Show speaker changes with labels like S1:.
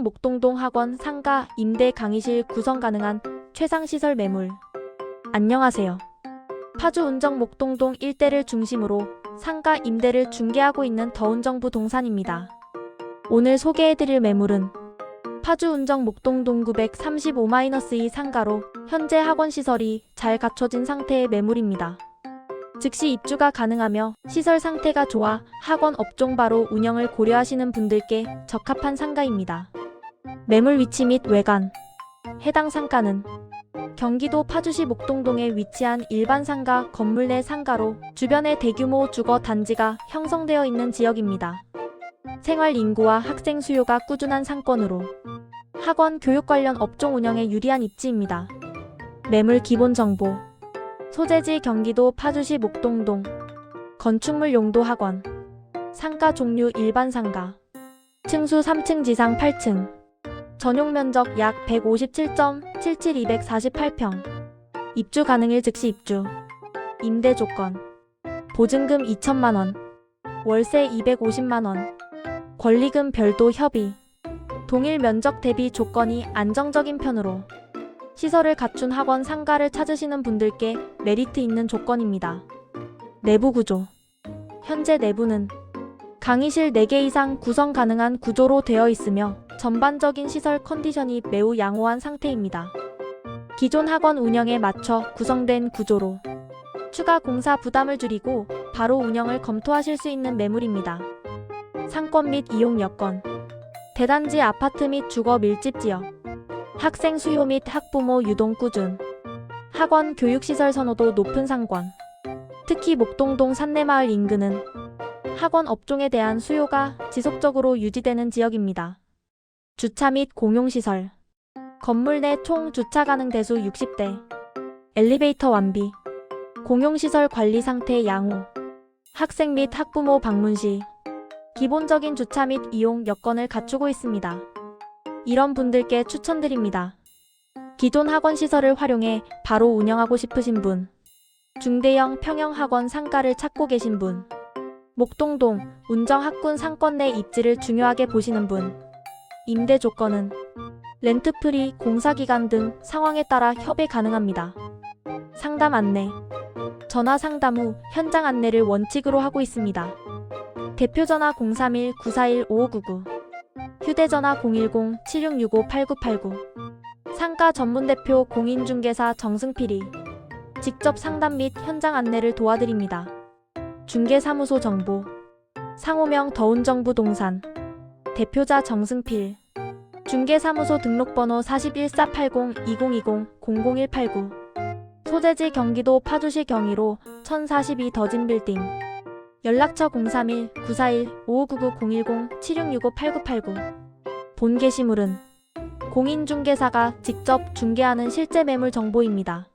S1: 목동동 학원 상가 임대 강의실 구성 가능한 최상 시설 매물. 안녕하세요. 파주 운정 목동동 일대를 중심으로 상가 임대를 중개하고 있는 더운정 부 동산입니다. 오늘 소개해드릴 매물은 파주 운정 목동동 935-2 상가로 현재 학원 시설이 잘 갖춰진 상태의 매물입니다. 즉시 입주가 가능하며 시설 상태가 좋아 학원 업종 바로 운영을 고려하시는 분들께 적합한 상가입니다. 매물 위치 및 외관 해당 상가는 경기도 파주시 목동동에 위치한 일반 상가 건물 내 상가로 주변에 대규모 주거 단지가 형성되어 있는 지역입니다. 생활 인구와 학생 수요가 꾸준한 상권으로 학원 교육 관련 업종 운영에 유리한 입지입니다. 매물 기본 정보 소재지 경기도 파주시 목동동 건축물 용도 학원 상가 종류 일반 상가 층수 3층 지상 8층 전용 면적 약 157.77248평. 입주 가능일 즉시 입주. 임대 조건. 보증금 2천만 원. 월세 250만 원. 권리금 별도 협의. 동일 면적 대비 조건이 안정적인 편으로. 시설을 갖춘 학원 상가를 찾으시는 분들께 메리트 있는 조건입니다. 내부 구조. 현재 내부는 강의실 4개 이상 구성 가능한 구조로 되어 있으며 전반적인 시설 컨디션이 매우 양호한 상태입니다. 기존 학원 운영에 맞춰 구성된 구조로 추가 공사 부담을 줄이고 바로 운영을 검토하실 수 있는 매물입니다. 상권 및 이용 여건 대단지 아파트 및 주거 밀집 지역 학생 수요 및 학부모 유동 꾸준 학원 교육시설 선호도 높은 상권 특히 목동동 산내마을 인근은 학원 업종에 대한 수요가 지속적으로 유지되는 지역입니다. 주차 및 공용시설. 건물 내 총 주차 가능 대수 60대. 엘리베이터 완비. 공용시설 관리 상태 양호. 학생 및 학부모 방문 시. 기본적인 주차 및 이용 여건을 갖추고 있습니다. 이런 분들께 추천드립니다. 기존 학원 시설을 활용해 바로 운영하고 싶으신 분, 중대형 평형 학원 상가를 찾고 계신 분, 목동동 운정학군 상권 내 입지를 중요하게 보시는 분, 임대 조건은 렌트프리, 공사기간 등 상황에 따라 협의 가능합니다. 상담 안내 전화 상담 후 현장 안내를 원칙으로 하고 있습니다. 대표 전화 031-941-5599 휴대전화 010-7665-8989 상가 전문대표 공인중개사 정승필이 직접 상담 및 현장 안내를 도와드립니다. 중개사무소 정보. 상호명 더운정부 동산. 대표자 정승필. 중개사무소 등록번호 4148022020-00189 소재지 경기도 파주시 경희로 1042 더진빌딩. 연락처 031-941-5599-010-7665-8989 본 게시물은 공인중개사가 직접 중개하는 실제 매물 정보입니다.